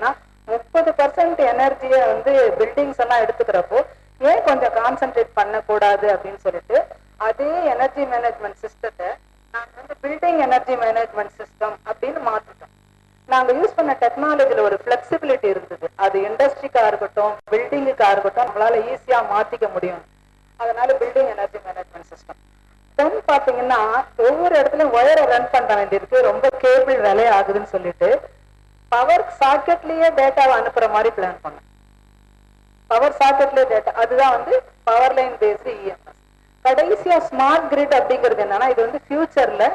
பாத்தீங்கன்னா முப்பது பர்சன்ட் எனர்ஜியை வந்து பில்டிங்ஸ் எல்லாம் எடுத்துக்கிறப்போ ஏன் கொஞ்சம் கான்சென்ட்ரேட் பண்ணக்கூடாது அப்படின்னு சொல்லிட்டு அதே எனர்ஜி மேனேஜ்மெண்ட் சிஸ்டத்தை நாங்க வந்து பில்டிங் எனர்ஜி மேனேஜ்மெண்ட் சிஸ்டம் அப்படின்னு மாற்றிட்டோம் நாங்க யூஸ் பண்ண டெக்னாலஜியில் ஒரு ஃப்ளெக்சிபிலிட்டி இருந்தது. அது இண்டஸ்ட்ரிக்கா இருக்கட்டும் பில்டிங்குக்கா இருக்கட்டும் நம்மளால ஈஸியா மாத்திக்க முடியும். அதனால building energy management system then பாத்தீங்கன்னா ஒவ்வொரு இடத்துலையும் ஒயரை ரன் பண்ண வேண்டியிருக்கு. ரொம்ப கேபிள் விலை ஆகுதுன்னு சொல்லிட்டு பவர் சாக்கெட்லயே டேட்டாவை அனுப்புற மாதிரி பிளான் பண்ணோம் பவர் சாக்கெட்லயே டேட்டா அதுதான் வந்து பவர் லைன் பேஸ்டு இஎம்எஸ் கடைசியா ஸ்மார்ட் கிரிட் அப்படிங்கிறது என்னன்னா இது வந்து ஃபியூச்சர்ல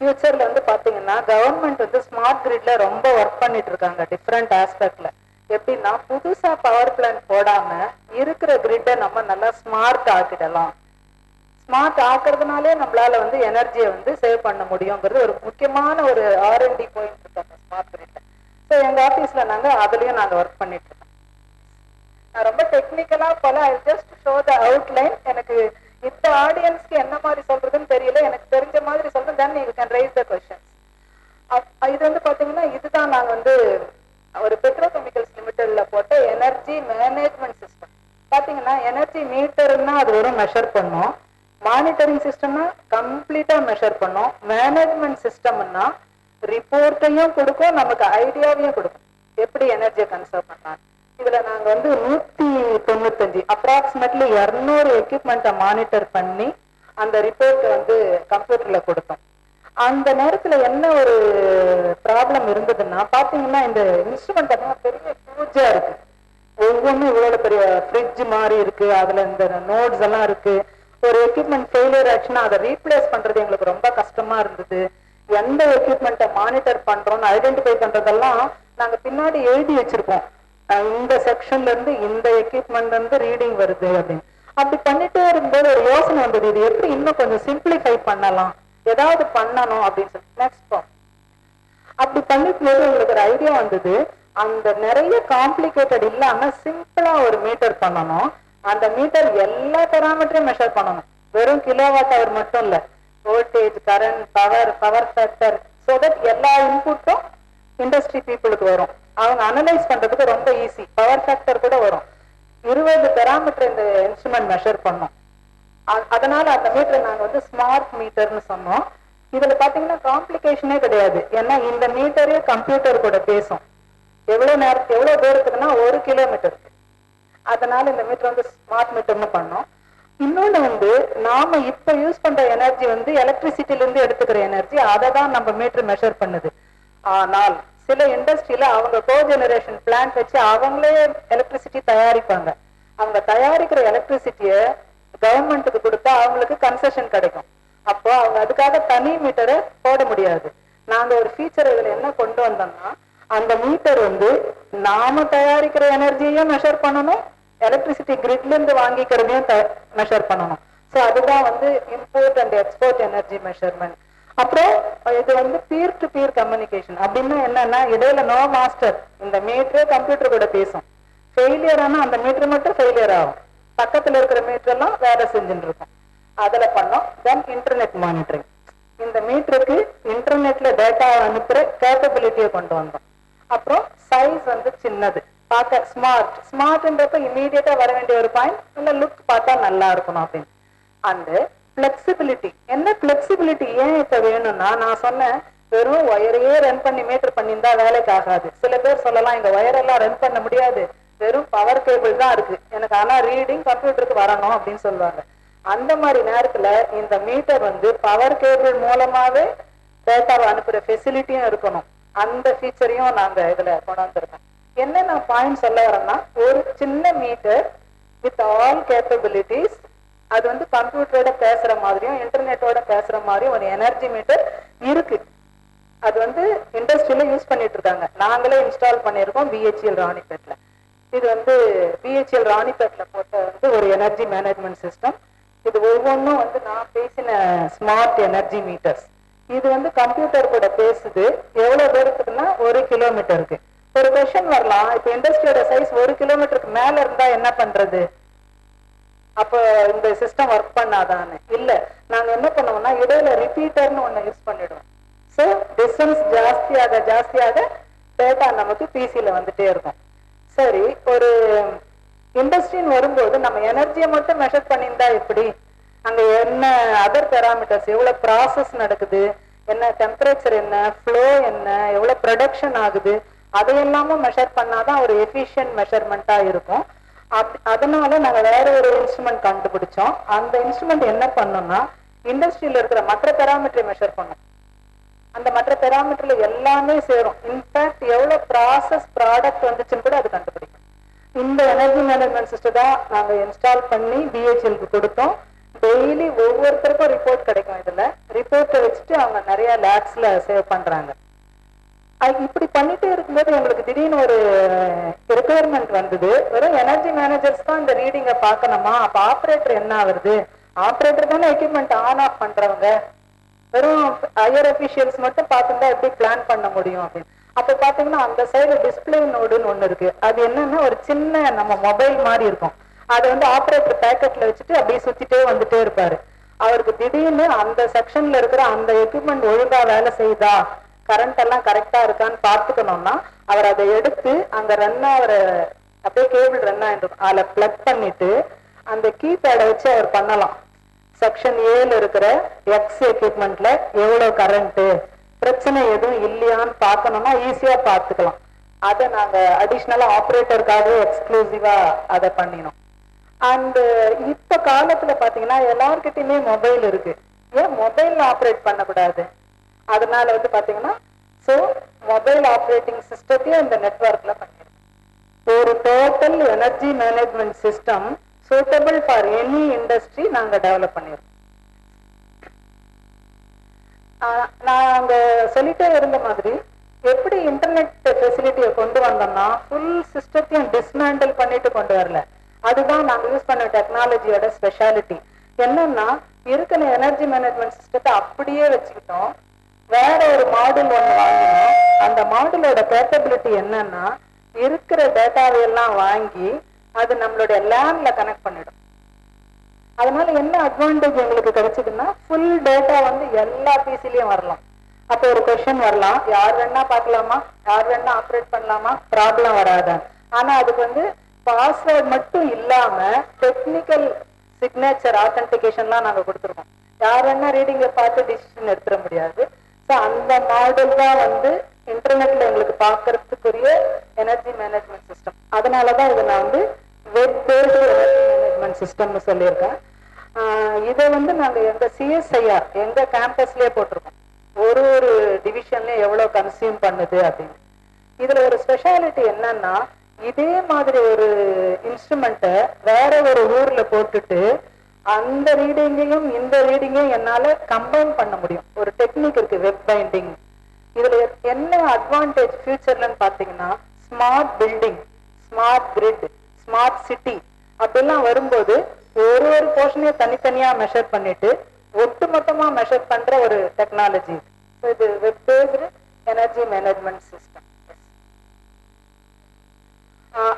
ஃபியூச்சர்ல வந்து பாத்தீங்கன்னா கவர்மெண்ட் வந்து ஸ்மார்ட் கிரிட்ல ரொம்ப ஒர்க் பண்ணிட்டு இருக்காங்க டிஃப்ரெண்ட் ஆஸ்பெக்ட்ல எப்படின்னா புதுசா பவர் பிளான் போடாம இருக்கிற கிரிட்டை நம்ம நல்லா ஸ்மார்ட் ஆக்கிடலாம். ஸ்மார்ட் ஆக்குறதுனாலே நம்மளால வந்து எனர்ஜியை வந்து சேவ் பண்ண முடியுங்கிறது ஒரு முக்கியமான ஒரு ஆர்என்டி பாயிண்ட் இருக்கு ஸோ எங்க ஆபீஸ்ல நாங்க அதுலயும் நாங்க ஒர்க் பண்ணிட்டு இருக்கோம். நான் ரொம்ப டெக்னிக்கலா போல I just show the outline எனக்கு இந்த ஆடியன்ஸ்க்கு என்ன மாதிரி சொல்றதுன்னு தெரியல. எனக்கு தெரிஞ்ச மாதிரி சொல்றேன். Then you can raise the questions இது வந்து பாத்தீங்கன்னா இதுதான் நாங்க வந்து ஒரு பெட்ரோகெமிக்கல்ஸ் லிமிடெட்ல போட்ட எனர்ஜி மேனேஜ்மெண்ட் சிஸ்டம் பாத்தீங்கன்னா எனர்ஜி மீட்டர்னா அது வெறும் மெஷர் பண்ணும். மானிட்டரிங் சிஸ்டம்னா கம்ப்ளீட்டா மெஷர் பண்ணும். மேனேஜ்மெண்ட் சிஸ்டம்னா ரிப்போர்ட்டையும் கொடுக்கும் நமக்கு ஐடியாவையும் கொடுக்கும். எப்படி எனர்ஜியை கன்சர்வ் பண்ணலாம்? இதுல நாங்க வந்து நூத்தி தொண்ணூத்தஞ்சு அப்ராக்சிமேட்லி இருநூறு எக்யூப்மெண்ட்டை மானிட்டர் பண்ணி அந்த ரிப்போர்ட் வந்து கம்ப்யூட்டர்ல கொடுத்தோம். அந்த நேரத்துல என்ன ஒரு ப்ராப்ளம் இருந்ததுன்னா பாத்தீங்கன்னா இந்த இன்ஸ்ட்ருமெண்ட் எல்லாம் பெரிய ஹியூஜா இருக்கு. ஒவ்வொன்றும் இவ்வளவு பெரிய ஃப்ரிட்ஜ் மாதிரி இருக்கு அதுல இந்த நோட்ஸ் எல்லாம் இருக்கு. ஒரு எக்யூப்மெண்ட் ஃபெயிலியர் ஆச்சுன்னா அதை ரீப்ளேஸ் பண்றது எங்களுக்கு ரொம்ப கஷ்டமா இருந்தது. எந்த எக்யூப்மெண்ட்டை மானிட்டர் பண்றோம்னு ஐடென்டிஃபை பண்றதெல்லாம் நாங்க பின்னாடி எழுதி வச்சிருப்போம். இந்த செக்ஷன்ல இருந்து இந்த எக்யூப்மெண்ட் வந்து ரீடிங் வருது அப்படின்னு. அப்படி பண்ணிட்டே இருக்கும்போது ஒரு யோசனை வந்தது. இது எப்படி இன்னும் கொஞ்சம் சிம்பிளிஃபை பண்ணலாம்? ஏதாவது பண்ணணும் அப்படின்னு சொல்லி. நெக்ஸ்ட் அப்படி பண்ணிக்கும்போது உங்களுக்கு ஒரு ஐடியா வந்தது. அந்த நிறைய காம்ப்ளிகேட்டட் இல்லாம சிம்பிளா ஒரு மீட்டர் பண்ணணும். அந்த மீட்டர் எல்லா பெராமீட்டரையும் மெஷர் பண்ணணும். வெறும் கிலோவாட் அவர் மட்டும் இல்ல. Voltage current power power factor so that எல்லா இன்புட்டும் இண்டஸ்ட்ரி பீப்புளுக்கு வரும். அவங்க அனலைஸ் பண்றதுக்கு ரொம்ப ஈஸி பவர் ஃபேக்டர் கூட வரும். இருபது பெராமீட்டர் இந்த இன்ஸ்ட்ருமெண்ட் மெஷர் பண்ணோம். அதனால அந்த மீட்டர் நாங்க வந்து ஸ்மார்ட் மீட்டர்னு சொன்னோம். இதுல பாத்தீங்கன்னா காம்ப்ளிகேஷனே கிடையாது. ஏன்னா இந்த மீட்டரே கம்ப்யூட்டர் கூட பேசும். எவ்வளவு நேரத்துக்கு எவ்வளவு தூரத்துக்குன்னா ஒரு கிலோமீட்டருக்கு அதனால இந்த மீட்டர் வந்து ஸ்மார்ட் மீட்டர்னு பண்ணோம். இன்னொன்னு வந்து நாம இப்ப யூஸ் பண்ற எனர்ஜி வந்து எலக்ட்ரிசிட்டில இருந்து எடுத்துக்கிற எனர்ஜி அதை தான் நம்ம மீட்டர் மெஷர் பண்ணுது. ஆனால் சில இண்டஸ்ட்ரியில அவங்க கோ ஜெனரேஷன் பிளான்ட் வச்சு அவங்களே எலக்ட்ரிசிட்டி தயாரிப்பாங்க. அவங்க தயாரிக்கிற எலக்ட்ரிசிட்டியை கவர்மெண்ட்டுக்கு கொடுத்தா அவங்களுக்கு கன்செஷன் கிடைக்கும். அப்போ அவங்க அதுக்காக தனி மீட்டரை போட முடியாது. நாங்க ஒரு ஃபீச்சர் இதுல என்ன கொண்டு வந்தோம்னா அந்த மீட்டர் வந்து நாம தயாரிக்கிற எனர்ஜியையும் மெஷர் பண்ணணும் எலக்ட்ரிசிட்டி கிரிட்ல இருந்து வாங்கிக்கிறதையும் மெஷர் பண்ணணும். ஸோ அதுதான் வந்து import and export energy measurement அப்புறம் இது வந்து பீர் டு பீர் கம்யூனிகேஷன் அப்படின்னு என்னன்னா இடையில நோ மாஸ்டர் இந்த மீட்டரே கம்ப்யூட்டர் கூட பேசும். ஃபெயிலியர் ஆனால் அந்த மீட்டர் மட்டும் ஃபெயிலியர் ஆகும். பக்கத்தில் இருக்கிற மீட்டரெல்லாம் வேலை செஞ்சுட்டு இருக்கும். அதில் பண்ணோம். தென் இன்டர்நெட் மானிட்டரிங் இந்த மீட்டருக்கு இன்டர்நெட்ல டேட்டா அனுப்புற கேப்பபிலிட்டியை கொண்டு வந்தோம். அப்புறம் சைஸ் வந்து சின்னது. பார்க்க ஸ்மார்ட் ஸ்மார்ட்ன்றப்ப இமீடியட்டா வர வேண்டிய ஒரு பாயிண்ட் இல்லை லுக் பார்த்தா நல்லா இருக்கணும் அப்படின்னு. அண்ட் பிளெக்சிபிலிட்டி என்ன பிளெக்சிபிலிட்டி ஏன் இப்ப வேணும்னா நான் சொன்னேன் வெறும் ஒயரையே ரன் பண்ணி மீட்டர் பண்ணியிருந்தா வேலைக்கு ஆகாது. சில பேர் சொல்லலாம் இந்த ஒயரெல்லாம் ரன் பண்ண முடியாது. வெறும் பவர் கேபிள் தான் இருக்கு. எனக்கு ஆனா ரீடிங் கம்ப்யூட்டருக்கு வரணும் அப்படின்னு சொல்லுவாங்க. அந்த மாதிரி நேரத்துல இந்த மீட்டர் வந்து பவர் கேபிள் மூலமாவே டேட்டாவை அனுப்புற ஃபெசிலிட்டியும் இருக்கணும். அந்த ஃபீச்சரையும் நாங்க இதுல கொண்டு வந்திருக்கோம். என்ன நான் பாயிண்ட் சொல்ல வரேன்னா ஒரு சின்ன மீட்டர் வித் ஆல் கேப்பபிலிட்டிஸ் அது வந்து கம்ப்யூட்டரோட பேசுற மாதிரியும் இன்டர்நெட்டோட பேசுற மாதிரியும் ஒரு எனர்ஜி மீட்டர் இருக்கு. அது வந்து இண்டஸ்ட்ரியில யூஸ் பண்ணிட்டு இருக்காங்க. நாங்களே இன்ஸ்டால் பண்ணியிருக்கோம் பிஹெச்எல் ராணிபேட்ல இது வந்து பிஹெச்எல் ராணிபேட்ல போட்ட வந்து ஒரு எனர்ஜி மேனேஜ்மெண்ட் சிஸ்டம் இது ஒவ்வொன்றும் வந்து நான் பேசின ஸ்மார்ட் எனர்ஜி மீட்டர்ஸ் இது வந்து கம்ப்யூட்டர் கூட பேசுது. எவ்வளவு தூரத்துக்குன்னா ஒரு கிலோமீட்டருக்கு ஒரு கொஸ்டின் வரலாம். இப்ப இண்டஸ்ட்ரியோட சைஸ் ஒரு கிலோமீட்டருக்கு மேல இருந்தா என்ன பண்றது? அப்போ இந்த சிஸ்டம் ஒர்க் பண்ணாதான்னு. இல்ல நாங்க என்ன பண்ணுவோம்னா இடையில ரிப்பீட்டர்னு ஒண்ணு யூஸ் பண்ணிடுவோம். ஸோ டிஸ்டன்ஸ் ஜாஸ்தியாக ஜாஸ்தியாக டேட்டா நமக்கு பிசியில் வந்துட்டே இருக்கும். சரி ஒரு இண்டஸ்ட்ரின்னு வரும்போது நம்ம எனர்ஜியை மட்டும் மெஷர் பண்ணியிருந்தா எப்படி? அங்க என்ன அதர் பேராமீட்டர்ஸ் எவ்வளவு ப்ராசஸ் நடக்குது? என்ன டெம்பரேச்சர் என்ன? ஃப்ளோ என்ன? எவ்வளவு ப்ரொடக்ஷன் ஆகுது? அதையெல்லாமும் மெஷர் பண்ணாதான் ஒரு எஃபிஷியன்ட் மெஷர்மெண்ட்டா இருக்கும். அப்- அதனால நாங்க வேற ஒரு இன்ஸ்ட்ருமெண்ட் கண்டுபிடிச்சோம். அந்த இன்ஸ்ட்ருமெண்ட் என்ன பண்ணோம்னா இண்டஸ்ட்ரியில இருக்கிற மற்ற பெராமீட்டரை மெஷர் பண்ணும். அந்த மற்ற பெராமீட்டர்ல எல்லாமே சேரும். இன்ஃபேக்ட் எவ்வளவு ப்ராசஸ் ப்ராடக்ட் வந்துச்சுன்னு கூட அது கண்டுபிடிக்கும். இந்த எனர்ஜி மேனேஜ்மெண்ட் சிஸ்டம் தான் நாங்க இன்ஸ்டால் பண்ணி பிஹெச்எல்க்கு கொடுத்தோம். டெய்லி ஒவ்வொருத்தருக்கும் ரிப்போர்ட் கிடைக்கும் இதுல. ரிப்போர்ட்டை வச்சுட்டு அவங்க நிறைய லேப்ஸ்ல சேவ் பண்றாங்க. இப்படி பண்ணிட்டே இருக்கும்போது எங்களுக்கு திடீர்னு ஒரு ரெக்குயர்மெண்ட் வந்தது. வெறும் எனர்ஜி மேனேஜர்ஸ் தான் இந்த ரீடிங்கை பார்க்கணுமா? அப்ப ஆப்ரேட்டர் என்ன ஆகுது ஆப்ரேட்டர் தானே எக்யூப்மெண்ட் ஆன் ஆஃப் பண்றவங்க. வெறும் ஹையர் அபிஷியல்ஸ் மட்டும் பார்த்துருந்தா எப்படி பிளான் பண்ண முடியும் அப்படின்னு. அப்ப பாத்தீங்கன்னா அந்த சைடு டிஸ்பிளே நோடுன்னு ஒன்று இருக்கு. அது என்னன்னா ஒரு சின்ன நம்ம மொபைல் மாதிரி இருக்கும். அதை வந்து ஆப்ரேட்டர் பேக்கெட்ல வச்சுட்டு அப்படியே சுத்திட்டே வந்துட்டே இருப்பாரு. அவருக்கு திடீர்னு அந்த செக்ஷன்ல இருக்கிற அந்த எக்யூப்மெண்ட் ஒழுங்கா வேலை செய்யுதா? கரண்ட் எல்லாம் கரெக்டா இருக்கான்னு பார்த்துக்கணும்னா அவர் அதை எடுத்து அந்த ரன் ஆகிற அப்படியே கேபிள் ரன் ஆயிடும். அதில் பிளக் பண்ணிட்டு அந்த கீபேடை வச்சு அவர் பண்ணலாம். செக்ஷன் ஏல இருக்கிற எக்ஸ் எக்யூப்மெண்ட்ல எவ்வளவு கரண்ட் பிரச்சனை எதுவும் இல்லையான்னு பார்க்கணும்னா ஈஸியா பார்த்துக்கலாம். அதை நாங்க அடிஷ்னலா ஆப்ரேட்டருக்காகவே எக்ஸ்க்ளூசிவா அதை பண்ணினோம். அண்ட் இப்ப காலத்துல பாத்தீங்கன்னா எல்லார்கிட்டயுமே மொபைல் இருக்கு. ஏன் மொபைல்ல ஆப்ரேட் பண்ணக்கூடாது? அதனால வந்து பாத்தீங்கன்னா சோ மொபைல் ஆப்ரேட்டிங் சிஸ்டத்தையும் இந்த நெட்வொர்க்ல பண்ணிருக்கோம் ஒரு total energy management system suitable for any industry நாங்க டெவலப் பண்ணிடுறோம். ஆஹ் நான் அங்க சொல்லிட்டே இருந்த மாதிரி எப்படி இன்டர்நெட் ஃபெசிலிட்டியை கொண்டு வந்தோம்னா ஃபுல் சிஸ்டத்தையும் டிஸ்மேண்டில் பண்ணிட்டு கொண்டு வரல. அதுதான் நாங்க யூஸ் பண்ண டெக்னாலஜியோட ஸ்பெஷாலிட்டி என்னன்னா இருக்கிற எனர்ஜி மேனேஜ்மெண்ட் சிஸ்டத்தை அப்படியே வச்சுக்கிட்டோம். வேற ஒரு மாடல் ஒன்று வாங்கினோம். அந்த மாடலோட கேப்பபிலிட்டி என்னன்னா இருக்கிற டேட்டாவை எல்லாம் வாங்கி அது நம்மளுடைய லேண்ட்ல கனெக்ட் பண்ணிடும். அதனால என்ன அட்வான்டேஜ் எங்களுக்கு கிடைச்சதுன்னா ஃபுல் டேட்டா வந்து எல்லா பிசிலையும் வரலாம். அப்போ ஒரு கொஸ்டின் வரலாம். யார் வேணா பார்க்கலாமா? யார் வேணா ஆப்ரேட் பண்ணலாமா? ப்ராப்ளம் வராத. ஆனா அதுக்கு வந்து பாஸ்வேர்ட் மட்டும் இல்லாம டெக்னிக்கல் சிக்னேச்சர் ஆத்தன்டிகேஷன்லாம் நாங்க கொடுத்துருக்கோம். யார் வேணா ரீடிங்கை பார்த்து டிசிஷன் எடுத்துட முடியாது. அந்த மாடல் தான் வந்து இன்டர்நெட்ல எங்களுக்கு பாக்குறதுக்குரிய எனர்ஜி மேனேஜ்மெண்ட் சிஸ்டம் அதனாலதான் இதை நான் வந்து வெப் பேஸ்டு எனர்ஜி மேனேஜ்மெண்ட் சிஸ்டம்னு சொல்லியிருக்கேன். ஆஹ் இதை வந்து நாங்க எங்க சிஎஸ்ஐஆர் எங்க கேம்பஸ்லயே போட்டிருக்கோம். ஒரு ஒரு டிவிஷன்லயும் எவ்வளவு கன்சியூம் பண்ணுது அப்படின்னு. இதுல ஒரு ஸ்பெஷாலிட்டி என்னன்னா இதே மாதிரி ஒரு இன்ஸ்ட்ருமெண்ட்டை வேற ஒரு ஊர்ல போட்டுட்டு அந்த ரீடிங்கையும் இந்த ரீடிங்கையும் என்னால கம்பைன் பண்ண முடியும். ஒரு டெக்னிக் இருக்கு வெப் பைண்டிங் இதுல என்ன அட்வான்டேஜ் ஃபியூச்சர்லன்னு பாத்தீங்கன்னா smart building smart grid smart city அப்படிலாம் வரும்போது ஒரு ஒரு போர்ஷனையும் தனித்தனியா மெஷர் பண்ணிட்டு ஒட்டுமொத்தமா மெஷர் பண்ற ஒரு டெக்னாலஜி இது web based energy management system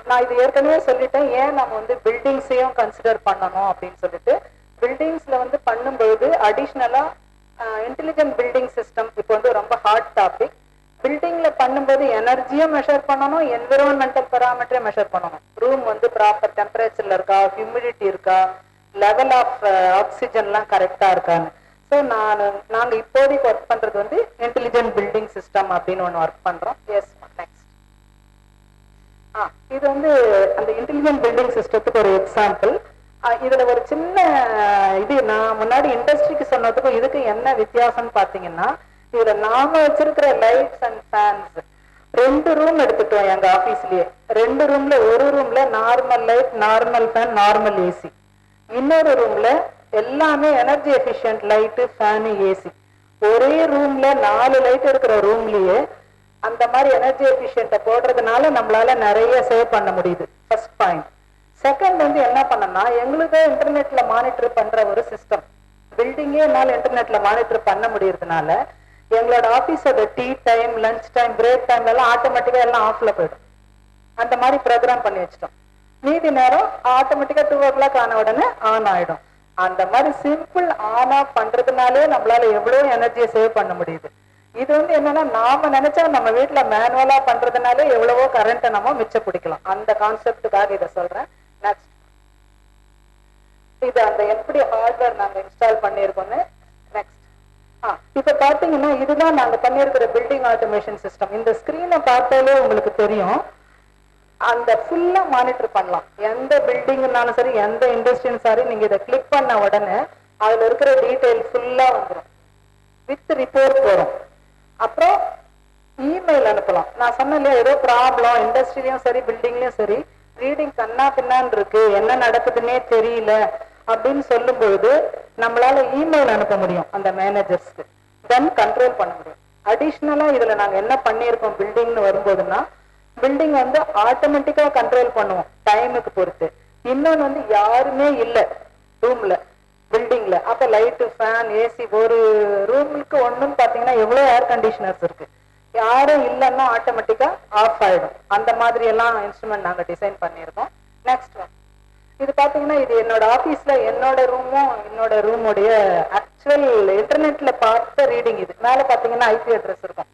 நான் இது ஏற்கனவே சொல்லிட்டேன். ஏன் நம்ம வந்து பில்டிங்ஸையும் கன்சிடர் பண்ணணும் அப்படின்னு சொல்லிட்டு. பில்டிங்ஸ்ல வந்து பண்ணும்போது அடிஷ்னலா இன்டெலிஜென்ட் பில்டிங் சிஸ்டம் இப்போ வந்து ரொம்ப ஹாட் டாபிக் பில்டிங்ல பண்ணும்போது எனர்ஜியும் மெஷர் பண்ணணும் என்விரான்மெண்டல் பராமீட்டரையும் மெஷர் பண்ணணும். ரூம் வந்து ப்ராப்பர் டெம்பரேச்சர்ல இருக்கா ஹியூமிடிட்டி இருக்கா லெவல் ஆஃப் ஆக்சிஜன்லாம் கரெக்டா இருக்கான்னு. ஸோ நான் நாங்க இப்போதைக்கு ஒர்க் பண்றது வந்து இன்டெலிஜென்ட் பில்டிங் சிஸ்டம் அப்படின்னு ஒன்று ஒர்க் பண்றோம். எஸ் இது வந்து அந்த இன்டெலிஜென்ட் பில்டிங் சிஸ்டத்துக்கு ஒரு எக்ஸாம்பிள் இதுல ஒரு சின்ன இது நான் முன்னாடி இண்டஸ்ட்ரிக்கு சொன்னதுக்கும் இதுக்கு என்ன வித்தியாசம்னு பாத்தீங்கன்னா இதுல நாம வச்சிருக்கிற லைட்ஸ் அண்ட் ஃபேன்ஸ் ரெண்டு ரூம் எடுத்துட்டோம் எங்க ஆபீஸ்லயே ரெண்டு ரூம்ல ஒரு ரூம்ல normal light normal fan normal AC இன்னொரு ரூம்ல எல்லாமே energy efficient light fan AC ஒரே ரூம்ல நாலு லைட் இருக்கிற ரூம்லயே அந்த மாதிரி எனர்ஜி எஃபிஷியன்ட்டை போடுறதுனால நம்மளால நிறைய சேவ் பண்ண முடியுது. ஃபர்ஸ்ட் பாயிண்ட் செகண்ட் வந்து என்ன பண்ணனா எங்களுக்கு இன்டர்நெட்ல மானிட்டர் பண்ற ஒரு சிஸ்டம் பில்டிங்கே என்னால் இன்டர்நெட்ல மானிட்டர் பண்ண முடியறதுனால எங்களோட ஆஃபீஸோட tea time lunch time break டைம்ல எல்லாம் ஆட்டோமேட்டிக்கா எல்லாம் ஆஃப்ல போயிடும். அந்த மாதிரி ப்ரோக்ராம் பண்ணி வச்சிட்டோம். மீதி நேரம் ஆட்டோமேட்டிக்கா டூ ஓ கிளாக் ஆன உடனே ஆன் ஆயிடும். அந்த மாதிரி சிம்பிள் ஆன் ஆஃப் பண்றதுனாலே நம்மளால எவ்வளவு எனர்ஜியை சேவ் பண்ண முடியுது. இது வந்து என்னன்னா நாம நினைச்சா நம்ம வீட்டுல மேனுவலா பண்றதுனாலே எவ்வளவோ கரண்ட்டை நம்ம மிச்ச பிடிக்கலாம். அந்த கான்செப்டுக்காக இதை சொல்றேன். நெக்ஸ்ட் இது அந்த எப்படி ஹார்ட்வேர் நாங்க இன்ஸ்டால் பண்ணியிருக்கோம்னு. நெக்ஸ்ட் ஆ இப்ப பாத்தீங்கன்னா இதுதான் நாங்க பண்ணியிருக்கிற பில்டிங் ஆட்டோமேஷன் சிஸ்டம் இந்த ஸ்கிரீனை பார்த்தாலே உங்களுக்கு தெரியும். அந்த ஃபுல்லா மானிட்டர் பண்ணலாம். எந்த பில்டிங்னாலும் சரி எந்த இண்டஸ்ட்ரியும் சரி நீங்க இதை கிளிக் பண்ண உடனே அதுல இருக்கிற டீடைல் ஃபுல்லா வந்துடும் வித் ரிப்போர்ட் வரும் அப்புறம் இமெயில் அனுப்பலாம் நான் சொன்னேன் இல்லையா ஏதோ ப்ராப்ளம் இண்டஸ்ட்ரிலையும் சரி பில்டிங்லயும் சரி ரீடிங் கண்ணா பின்னான்னு இருக்கு. என்ன நடக்குதுன்னே தெரியல அப்படின்னு சொல்லும் பொழுது நம்மளால இமெயில் அனுப்ப முடியும் அந்த மேனேஜர்ஸ்க்கு தென் கண்ட்ரோல் பண்ண முடியும். அடிஷ்னலா இதுல நாங்க என்ன பண்ணியிருக்கோம் பில்டிங்னு வரும்போதுன்னா பில்டிங் வந்து ஆட்டோமேட்டிக்கா கண்ட்ரோல் பண்ணுவோம் டைமுக்கு பொறுத்து. இன்னொன்னு வந்து யாருமே இல்ல ரூம்ல பில்டிங்ல அப்ப லைட்டு ஃபேன் ஏசி ஒரு ரூமுக்கு ஒண்ணுன்னு பாத்தீங்கன்னா எவ்வளவு ஏர் கண்டிஷனர்ஸ் இருக்கு. யாரும் இல்லைன்னா ஆட்டோமேட்டிக்கா ஆஃப் ஆயிடும். அந்த மாதிரி எல்லாம் இன்ஸ்ட்ருமெண்ட் நாங்க டிசைன் பண்ணியிருக்கோம். நெக்ஸ்ட் ஒன் இது பாத்தீங்கன்னா இது என்னோட ஆபீஸ்ல என்னோட ரூமும் என்னோட ரூமுடைய ஆக்சுவல் இன்டர்நெட்ல பார்த்த ரீடிங் இது. மேல பாத்தீங்கன்னா ஐபி அட்ரஸ் இருக்கும்.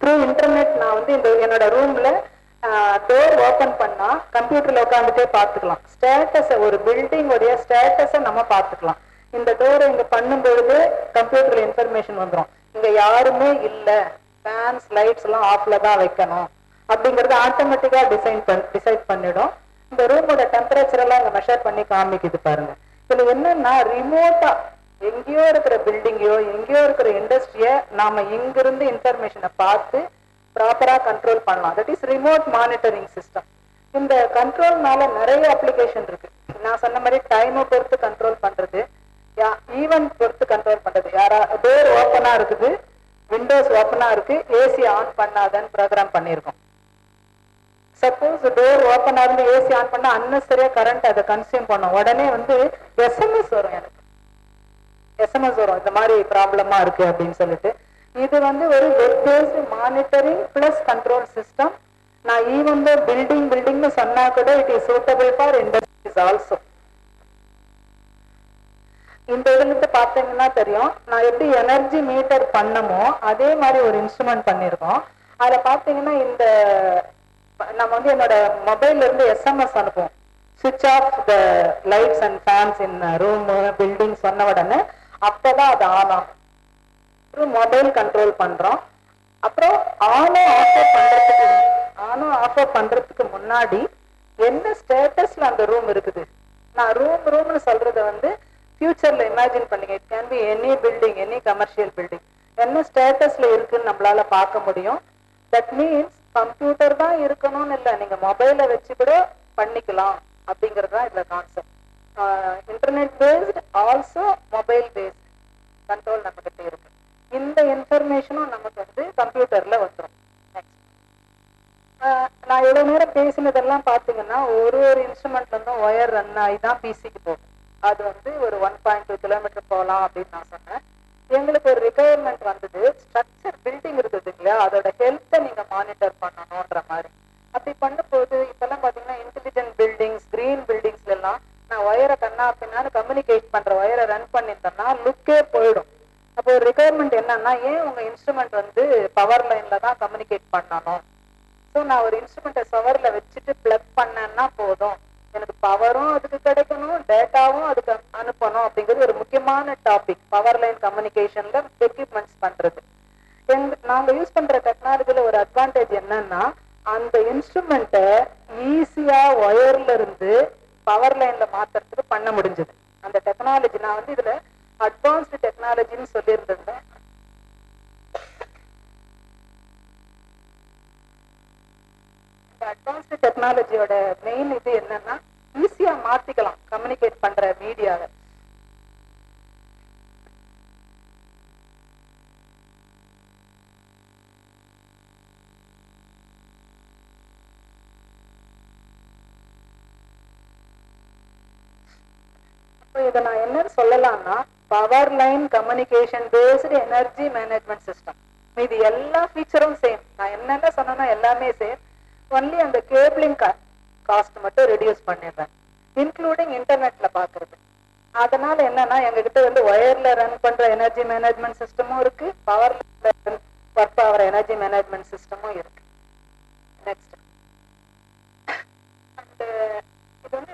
த்ரூ இன்டர்நெட் நான் வந்து இந்த என்னோட ரூம்ல டோர் ஓபன் பண்ணா கம்ப்யூட்டர்ல உட்காந்துட்டே பார்த்துக்கலாம். ஸ்டேட்டஸை ஒரு பில்டிங் உடைய ஸ்டேட்டஸை நம்ம பார்த்துக்கலாம். இந்த டோரை இங்க பண்ணும் பொழுது கம்ப்யூட்டர்ல இன்ஃபர்மேஷன் வந்துடும் இங்க யாருமே இல்லை. ஃபேன்ஸ் லைட்ஸ் எல்லாம் ஆஃப்ல தான் வைக்கணும். அப்படிங்கறது ஆட்டோமேட்டிக்கா டிசைன் பண் டிசைட் பண்ணிடும். இந்த ரூமோட டெம்பரேச்சர் எல்லாம் இங்க மெஷர் பண்ணி காமிக்குது பாருங்க. இதுல என்னன்னா ரிமோட்டா எங்கேயோ இருக்கிற பில்டிங்கையோ எங்கேயோ இருக்கிற இண்டஸ்ட்ரிய நாம இங்கிருந்து இன்ஃபர்மேஷனை பார்த்து ப்ராப்பரா கண்ட்ரோல் பண்ணலாம். That is remote monitoring system இந்த கண்ட்ரோல்னால நிறைய அப்ளிகேஷன் இருக்கு. நான் சொன்ன மாதிரி டைமை பொறுத்து கண்ட்ரோல் பண்றது. ஈவென்ட் பொறுத்து கண்ட்ரோல் பண்றது. யாரா டோர் ஓப்பனா இருக்குது. விண்டோஸ் ஓப்பனா இருக்கு. ஏசி ஆன் பண்ணாதன்னு ப்ரோக்ராம் பண்ணியிருக்கோம் சப்போஸ் டோர் ஓப்பனாக இருந்து ஏசி ஆன் பண்ணா அன்னசரியா கரண்ட் அதை கன்சியூம் பண்ணும். உடனே வந்து எஸ்எம்எஸ் வரும் எனக்கு. எஸ்எம்எஸ் வரும். இந்த மாதிரி ப்ராப்ளமாக இருக்கு அப்படின்னு சொல்லிட்டு. இது வந்து ஒரு web based monitoring plus control system நான் ஈவன் பில்டிங் பில்டிங்னு சொன்னா கூட it is suitable for industries also இந்த இதுலேருந்து பார்த்தீங்கன்னா தெரியும். நான் எப்படி எனர்ஜி மீட்டர் பண்ணமோ அதே மாதிரி ஒரு இன்ஸ்ட்ருமெண்ட் பண்ணியிருக்கோம் அதில் பார்த்தீங்கன்னா இந்த நம்ம வந்து என்னோட மொபைல்ல இருந்து எஸ்எம்எஸ் அனுப்புவோம். சுவிட்ச் off the lights and fans in room building சொன்ன உடனே அப்போதான் அது ஆன் ஆகும். மொபைல் கண்ட்ரோல் பண்ணுறோம் அப்புறம் ஆனோ ஆஃப் பண்ணுறதுக்கு ஆனோ ஆஃப் பண்ணுறதுக்கு முன்னாடி என்ன ஸ்டேட்டஸில் அந்த ரூம் இருக்குது? நான் ரூம் ரூம்னு சொல்கிறத வந்து ஃபியூச்சர்ல இமேஜின் பண்ணுங்க. It can be any building any commercial building என்ன ஸ்டேட்டஸ்ல இருக்குன்னு நம்மளால பார்க்க முடியும். தட் மீன்ஸ் கம்ப்யூட்டர் தான் இருக்கணும்னு இல்லை. நீங்க மொபைலை வச்சு கூட பண்ணிக்கலாம். அப்படிங்கிறது தான் இதுல concept internet based also mobile based control நம்ம கிட்ட இருக்கு. இந்த இன்ஃபர்மேஷனும் நமக்கு வந்து கம்ப்யூட்டர்ல வந்துடும் நெக்ஸ்ட் நான் எவ்வளவு நேரம் பேசினதெல்லாம் பாத்தீங்கன்னா ஒரு ஒரு இன்ஸ்ட்ருமெண்ட்ல இருந்தும் ஒயர் ரன் ஆகி தான் பிசிக்கு போகும். அது வந்து ஒரு ஒன் பாயிண்ட் டூ கிலோமீட்டர் போகலாம் அப்படின்னு நான் சொன்னேன். எங்களுக்கு ஒரு ரிக்குவயர்மெண்ட் வந்தது. ஸ்ட்ரக்சர் பில்டிங் இருக்குது இல்லையா? அதோட ஹெல்த்தை நீங்க மானிட்டர் பண்ணணும்ன்ற மாதிரி. அப்படி பண்ணும்போது இப்பெல்லாம் பாத்தீங்கன்னா இன்டெலிஜென்ட் பில்டிங்ஸ் கிரீன் பில்டிங்ஸ்ல எல்லாம் நான் ஒயரை கண்ணா பின்னான்னு கம்யூனிகேட் பண்ற ஒயரை ரன் பண்ணியிருந்தேன்னா லுக்கே போயிடும். அப்போ ஒரு ரிக்குவயர்மெண்ட் என்னன்னா ஏன் உங்க இன்ஸ்ட்ருமெண்ட் வந்து பவர் லைன்ல தான் கம்யூனிகேட் பண்ணணும்? ஸோ நான் ஒரு இன்ஸ்ட்ருமெண்ட்டை சவர்ல வச்சுட்டு பிளக் பண்ணேன்னா போதும் எனக்கு பவரும் அதுக்கு கிடைக்கணும் டேட்டாவும் அதுக்கு அனுப்பணும் அப்படிங்கிறது ஒரு முக்கியமான டாபிக் பவர் லைன் கம்யூனிகேஷன்ல எக்யூப்மெண்ட்ஸ் பண்றது. நாங்க யூஸ் பண்ற டெக்னாலஜில ஒரு அட்வான்டேஜ் என்னன்னா அந்த இன்ஸ்ட்ருமெண்ட்டை ஈஸியா ஒயர்ல இருந்து பவர் லைன்ல மாத்துறதுக்கு பண்ண முடிஞ்சது. அந்த டெக்னாலஜி நான் வந்து இதுல அட்வான்ஸ்டு டெக்னாலஜின்னு சொல்லியிருந்தேன் அட்வான்ஸ்டு டெக்னாலஜியோட மெயின் இது என்னன்னா ஈஸியா மாத்திக்கலாம் கம்யூனிகேட் பண்ற மீடியாவை இதை நான் என்னன்னு சொல்லலாம்னா power line communication based energy management system இது எல்லா ஃபீச்சரும் சேம் நான் என்னென்ன சொன்னேன்னா எல்லாமே சேம் ஒன்லி அந்த கேபிளிங் காஸ்ட் மட்டும் ரெடியூஸ் பண்ணிடுறேன். இன்க்ளூடிங் இன்டர்நெட்ல பாக்குறது. அதனால என்னன்னா எங்ககிட்ட வந்து ஒயர்ல ரன் பண்ற எனர்ஜி மேனேஜ்மெண்ட் சிஸ்டமும் இருக்கு. பவர் ஒர்க் ஆகிற எனர்ஜி மேனேஜ்மெண்ட் சிஸ்டமும் இருக்கு. நெக்ஸ்ட் அண்ட்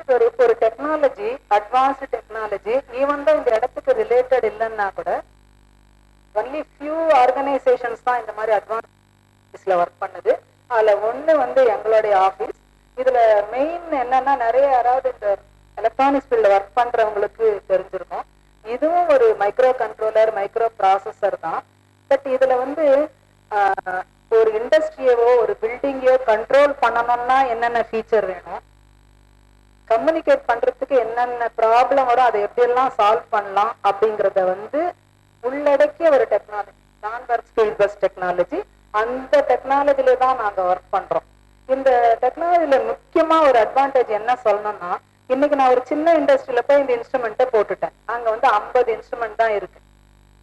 ஒரு ஒரு டெக்னாலஜி அட்வான்ஸ்டு டெக்னாலஜி ஈவன் தான் இந்த இடத்துக்கு ரிலேட்டட் இல்லைன்னா கூட ஒன்லி ஃபியூ ஆர்கனைசேஷன்ஸ் தான் இந்த மாதிரி அட்வான்ஸ்ல ஒர்க் பண்ணுது. அதுல ஒண்ணு வந்து எங்களுடைய ஆபீஸ் இதுல மெயின் என்னன்னா நிறைய யாராவது இந்த எலக்ட்ரானிக்ஸ் ஃபீல்டில் ஒர்க் பண்றவங்களுக்கு தெரிஞ்சிருக்கும். இதுவும் ஒரு மைக்ரோ கண்ட்ரோலர் மைக்ரோ ப்ராசஸர் தான். பட் இதுல வந்து ஆஹ், ஒரு இண்டஸ்ட்ரியவோ ஒரு பில்டிங்கையோ கண்ட்ரோல் பண்ணணும்னா என்னென்ன ஃபீச்சர் வேணும்? கம்யூனிகேட் பண்றதுக்கு என்னென்ன ப்ராப்ளம் வரும் அதை எப்படியெல்லாம் சால்வ் பண்ணலாம் அப்படிங்கிறத வந்து உள்ளடக்கிய ஒரு டெக்னாலஜி நான் ஒர்க் பஸ் டெக்னாலஜி அந்த டெக்னாலஜில தான் நாங்க ஒர்க் பண்றோம். இந்த டெக்னாலஜில முக்கியமா ஒரு அட்வான்டேஜ் என்ன சொல்லணும்னா இன்னைக்கு நான் ஒரு சின்ன இண்டஸ்ட்ரியில போய் இந்த இன்ஸ்ட்ருமெண்ட்டை போட்டுட்டேன். அங்க வந்து ஐம்பது இன்ஸ்ட்ருமெண்ட் தான் இருக்கு.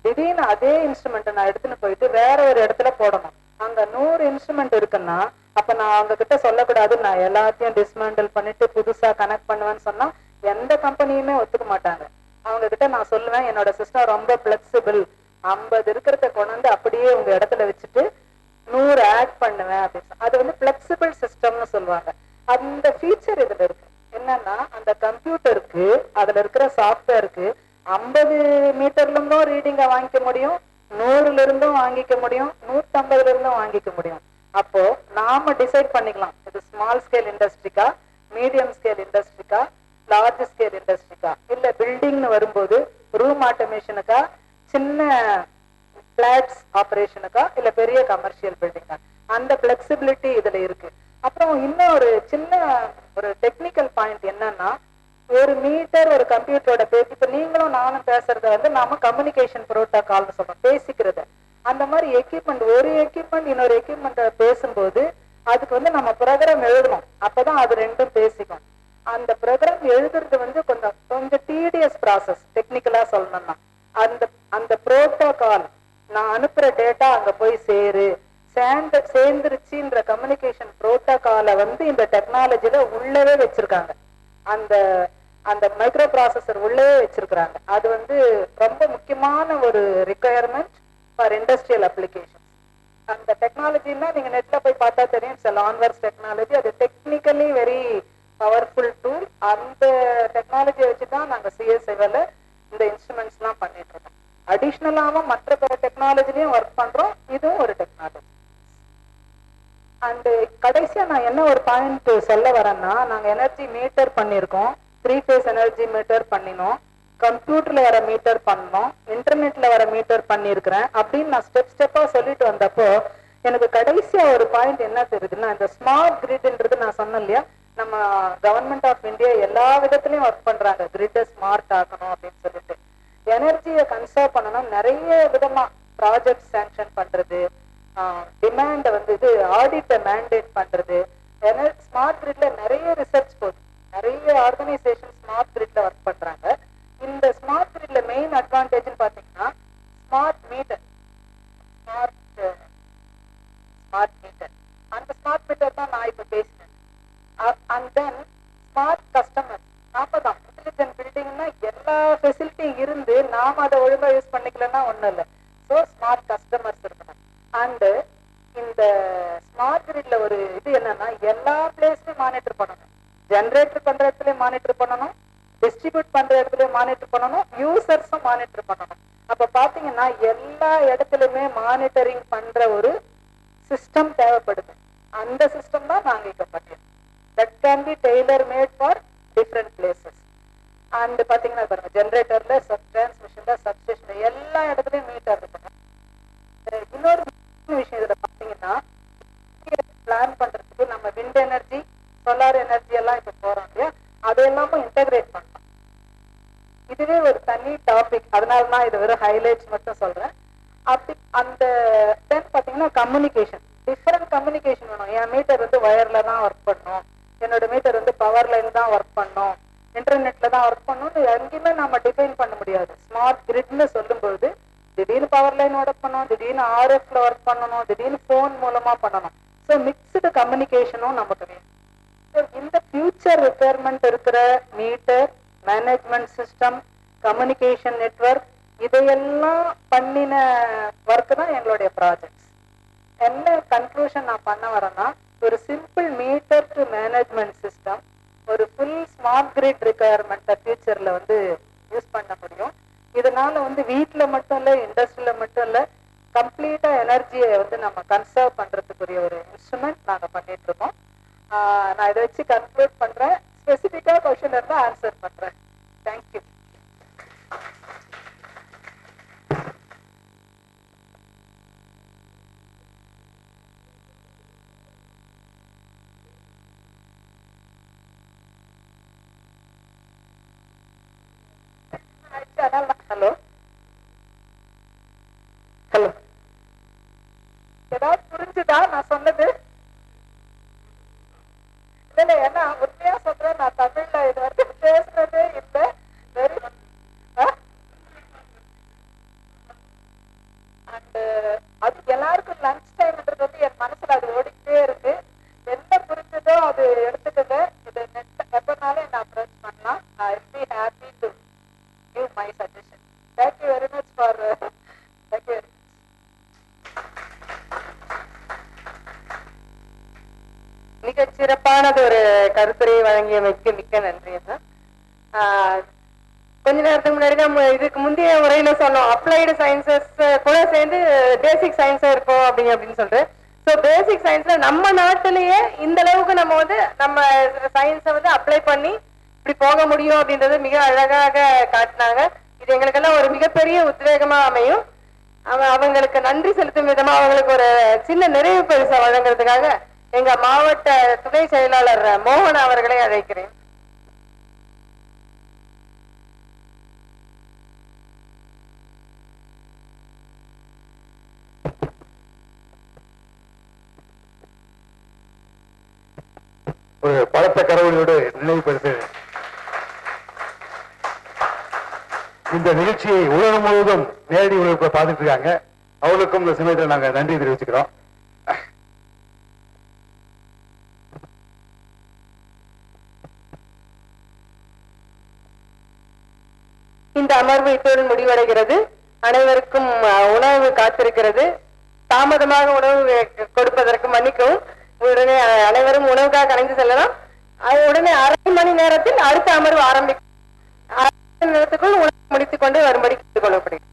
திடீர்னு அதே இன்ஸ்ட்ருமெண்ட்டை நான் எடுத்துன்னு போயிட்டு வேற ஒரு இடத்துல போடணும். அங்க நூறு இன்ஸ்ட்ருமெண்ட் இருக்குன்னா அப்ப நான் அவங்க கிட்ட சொல்லக்கூடாது நான் எல்லாத்தையும் டிஸ்மேண்டில் பண்ணிட்டு புதுசா கனெக்ட் பண்ணுவேன்னு சொன்னா எந்த கம்பெனியுமே ஒத்துக்க மாட்டாங்க. அவங்க கிட்ட நான் சொல்லுவேன் என்னோட சிஸ்டம் ரொம்ப பிளெக்சிபிள் ஐம்பது இருக்கிறத கொண்டாந்து அப்படியே உங்க இடத்துல வச்சுட்டு நூறு ஆட் பண்ணுவேன் அப்படின்னு அது வந்து பிளெக்சிபிள் சிஸ்டம்னு சொல்லுவாங்க. அந்த ஃபீச்சர் இதுல இருக்கு. என்னன்னா அந்த கம்ப்யூட்டருக்கு அதுல இருக்கிற சாஃப்ட்வேருக்கு ஐம்பது மீட்டர்ல இருந்தும் வாங்கிக்க முடியும் நூறுல இருந்தும் வாங்கிக்க முடியும் நூத்தம்பதுல இருந்தும் வாங்கிக்க முடியும். அப்போ நாம டிசைட் பண்ணிக்கலாம். இது ஸ்மால் ஸ்கேல் இண்டஸ்ட்ரிக்கா மீடியம் ஸ்கேல் இண்டஸ்ட்ரிக்கா லார்ஜ் ஸ்கேல் இண்டஸ்ட்ரிக்கா இல்ல பில்டிங்னு வரும்போது ரூம் ஆட்டோமேஷனுக்கா சின்ன பிளாட்ஸ் ஆபரேஷனுக்கா இல்ல பெரிய கமர்ஷியல் பில்டிங்கா அந்த பிளெக்சிபிலிட்டி இதுல இருக்கு. அப்புறம் இன்னும் ஒரு சின்ன ஒரு டெக்னிக்கல் பாயிண்ட் என்னன்னா ஒரு மீட்டர் ஒரு கம்ப்யூட்டரோட பேசி இப்ப நீங்களும் நானும் பேசுறத வந்து நாம கம்யூனிகேஷன் புரோட்டோகால்னு சொல்றோம். பேசிக்கிறத. அந்த மாதிரி எக்யூப்மெண்ட் ஒரு எக்யூப்மெண்ட் இன்னொரு எக்யூப்மெண்ட் பேசும்போது அதுக்கு வந்து நம்ம ப்ரோக்ராம் எழுதணும். அப்பதான் அது ரெண்டும் பேசிக்கும். அந்த ப்ரோக்ராம் எழுதுறது வந்து கொஞ்சம் கொஞ்சம் டிடிஎஸ் ப்ராசஸ் டெக்னிக்கலா சொல்லணும்னா. அந்த அந்த புரோட்டோகால் நான் அனுப்புற டேட்டா அங்க போய் சேரு. சேர்ந்து சேர்ந்துருச்சுன்ற கம்யூனிகேஷன் புரோட்டோகாலை வந்து இந்த டெக்னாலஜியில உள்ளவே வச்சிருக்காங்க. அந்த அந்த மைக்ரோ ப்ராசஸர் உள்ளவே வச்சிருக்கிறாங்க. அது வந்து ரொம்ப முக்கியமான ஒரு ரிக்குயர்மெண்ட் ஃபார் இண்டஸ்ட்ரியல் அப்ளிகேஷன் அந்த டெக்னாலஜின்னா நீங்க நெட்ல போய் பார்த்தா தெரியும். இட்ஸ் லான்வர்ஸ் டெக்னாலஜி அது டெக்னிக்கலி வெரி பவர்ஃபுல் டூல் அந்த டெக்னாலஜியை வச்சு தான் நாங்க சிஎஸ்ஐவில் இந்த இன்ஸ்ட்ருமெண்ட்ஸ் எல்லாம் பண்ணிட்டு இருக்கோம். அடிஷ்னலாவும் மற்ற பிற டெக்னாலஜிலையும் ஒர்க் பண்றோம். இதுவும் ஒரு டெக்னாலஜி அண்ட் கடைசியா நான் என்ன ஒரு பாயிண்ட் சொல்ல வரேன்னா நாங்க எனர்ஜி மீட்டர் பண்ணியிருக்கோம். த்ரீ ஃபேஸ் எனர்ஜி மீட்டர் பண்ணினோம். கம்ப்யூட்டர்ல வர மீட்டர் பண்ணோம் இன்டர்நெட்ல வர மீட்டர் பண்ணியிருக்கிறேன் அப்படின்னு நான் ஸ்டெப் ஸ்டெப்பா சொல்லிட்டு வந்தப்போ எனக்கு கடைசியா ஒரு பாயிண்ட் என்ன தெரியுதுன்னா இந்த ஸ்மார்ட் கிரிட்ன்றது நான் சொன்னேன் இல்லையா? நம்ம கவர்மெண்ட் ஆஃப் இந்தியா எல்லா விதத்துலயும் ஒர்க் பண்றாங்க. கிரிட்டை ஸ்மார்ட் ஆக்கணும் அப்படின்னு சொல்லிட்டு. எனர்ஜியை கன்சர்வ் பண்ணணும். நிறைய விதமா ப்ராஜெக்ட் சேங்ஷன் பண்றது. டிமாண்ட வந்து இது ஆடிட்டை மேண்டேட் பண்றது. ஸ்மார்ட் கிரிட்ல நிறைய ரிசர்ச் போகுது. நிறைய ஆர்கனைசேஷன் ஸ்மார்ட் கிரிட்ல ஒர்க் பண்றாங்க. இந்த ஸ்மார்ட் கிரிட்ல மெயின் அட்வான்டேஜ்னு பாத்தீங்கன்னா smart meter smart smart meter அந்த ஸ்மார்ட் மீட்டர் தான் நான் இப்ப பேசினேன். அண்ட் தென் ஸ்மார்ட் கஸ்டமர் நாம தான் இன்டெலிஜென்ட் பில்டிங்னா எல்லா ஃபெசிலிட்டியும் இருந்து நாம அதை ஒழுங்கா யூஸ் பண்ணிக்கலன்னா ஒண்ணும் இல்லை. ஸோ ஸ்மார்ட் கஸ்டமர்ஸ் இருக்கணும். அண்ட் இந்த ஸ்மார்ட் கிரிட்ல ஒரு இது என்னன்னா எல்லா பிளேஸ்லயும் மானிட்டர் பண்ணணும். ஜென்ரேட்டர் பண்ற இடத்துலயும் மானிட்டர் பண்ணணும். டிஸ்ட்ரிபியூட் பண்ற இடத்துலயும் மானிட்டர் பண்ணணும் யூசர்ஸும் மானிட்டர் பண்ணணும். அப்ப பாத்தீங்கன்னா எல்லா இடத்துலயுமே மானிட்டரிங் பண்ற ஒரு சிஸ்டம் தேவைப்படுது. அந்த சிஸ்டம் தான் நாங்க இங்க பண்ணிருக்கோம். That can be tailor made for different places and பாத்தீங்கன்னா பாருங்க ஜென்ரேட்டர்ல சப் டிரான்ஸ்மிஷன்ல சப்ஸ்டேஷன்ல எல்லா இடத்துலயும் மீட்டர் இருக்கணும் இன்னொரு விஷயம் இதுல பாத்தீங்கன்னா பிளான் பண்றதுக்கு நம்ம விண்ட் எனர்ஜி சோலார் எனர்ஜி எல்லாம் இப்ப போறோம் இல்லையா? அது எல்லாமும் இன்டகிரேட் பண்ணலாம் இதுவே ஒரு தனி டாபிக் அதனால தான் இது வெறும் ஹைலைட்ஸ் மட்டும் சொல்றேன். அப்படி அந்த தென் பாத்தீங்கன்னா கம்யூனிகேஷன் டிஃப்ரெண்ட் கம்யூனிகேஷன் வேணும். என் மீட்டர் வந்து ஒயர்ல தான் ஒர்க் பண்ணும். என்னோட மீட்டர் வந்து பவர் லைன் தான் ஒர்க் பண்ணும். இன்டர்நெட்ல தான் ஒர்க் பண்ணணும் எங்கேயுமே நம்ம டிஃபைன் பண்ண முடியாது. ஸ்மார்ட் கிரிட்னு சொல்லும்போது திடீர்னு பவர் லைன் ஒர்க் பண்ணணும் திடீர்னு ஆர்எஃப்ல ஒர்க் பண்ணணும் திடீர்னு ஃபோன் மூலமா பண்ணணும். ஸோ மிக்ஸ்டு கம்யூனிகேஷனும் நமக்கு வேணும். இந்த ஃபியூச்சர் ரிக்குயர்மெண்ட் இருக்கிற meter management system communication network இதையெல்லாம் பண்ணின ஒர்க் தான் எங்களுடைய ப்ராஜெக்ட்ஸ் என்ன கன்க்ளூஷன் நான் பண்ண வரேன்னா ஒரு simple meter to management system ஒரு ஃபுல் ஸ்மார்ட் கிரிட் ரிக்குயர்மெண்ட்டை ஃபியூச்சரில் வந்து யூஸ் பண்ண முடியும். இதனால வந்து வீட்டில் மட்டும் இல்ல இண்டஸ்ட்ரியில மட்டும் இல்ல கம்ப்ளீட்டா எனர்ஜியை வந்து நம்ம கன்சர்வ் பண்றதுக்குரிய ஒரு இன்ஸ்ட்ருமெண்ட் நாங்க பண்ணிட்டு இருக்கோம். நான் இதை வச்சு கன்க்ளூட் பண்றேன். ஸ்பெசிஃபிக்கா கொஸ்டின் இருந்தா ஆன்சர் பண்றேன். தேங்க்யூ ஹலோ ஹலோ ஏதாவது புரிஞ்சுதா? நான் சொன்னது இல்ல ஏன்னா உண்மையா நான் தமிழ்ல இது வரைக்கும் பேசுனதே இல்ல. வெரி அண்ட் அது எல்லாருக்கும் லஞ்ச் டைம்ன்றது வந்து என் மனசுல அது ஓடிக்கிட்டே இருக்கு. என்ன புரிஞ்சதோ அது எடுத்துக்கங்க இது நெக்ஸ்ட் எப்பனாலும் என்ன அப்ரோச் பண்ணலாம். I be happy to give my suggestion thank you very much for மிக சிறப்பானது ஒரு கருத்துரையை வழங்கியமைக்கு மிக்க நன்றி அண்ணா. ஆஹ் கொஞ்ச நேரத்துக்கு முன்னாடி தான் இதுக்கு முந்தைய உரையில சொன்னோம் அப்ளைடு சயின்சஸ் கூட சேர்ந்து பேசிக் சயின்ஸா இருக்கும் அப்படிங்க அப்படின்னு சொல்லிட்டு. ஸோ பேசிக் சயின்ஸ்ல நம்ம நாட்டிலேயே இந்த அளவுக்கு நம்ம வந்து நம்ம சயின்ஸை வந்து அப்ளை பண்ணி இப்படி போக முடியும் அப்படின்றது மிக அழகாக காட்டினாங்க. இது எங்களுக்கெல்லாம் ஒரு மிகப்பெரிய உத்வேகமா அமையும். அவ அவங்களுக்கு நன்றி செலுத்தும் விதமா அவங்களுக்கு ஒரு சின்ன நிறைவு பரிசை வழங்குறதுக்காக எங்க மாவட்ட துணை செயலாளர் மோகன் அவர்களை அழைக்கிறேன். ஒரு பலத்த கடவுளோடு நினைவு இந்த நிகழ்ச்சியை உலகம் முழுவதும் நேரடி உழைப்பு பார்த்துட்டு இருக்காங்க. அவர்களுக்கும் இந்த சமயத்தில் நாங்க நன்றி தெரிவிச்சுக்கிறோம். இந்த அமர்வு இத்துடன் முடிவடைகிறது. அனைவருக்கும் உணவு காத்திருக்கிறது. தாமதமாக உணவு கொடுப்பதற்கு மன்னிக்கவும். உடனே அனைவரும் உணவுக்காக கலைந்து செல்லலாம். அது உடனே அரை மணி நேரத்தில் அடுத்த அமர்வு ஆரம்பிக்கும். அரை மணி நேரத்துக்குள் உணவு முடித்துக் கொண்டு வரும்படி கேட்டுக்கொள்ளப்படுகிறது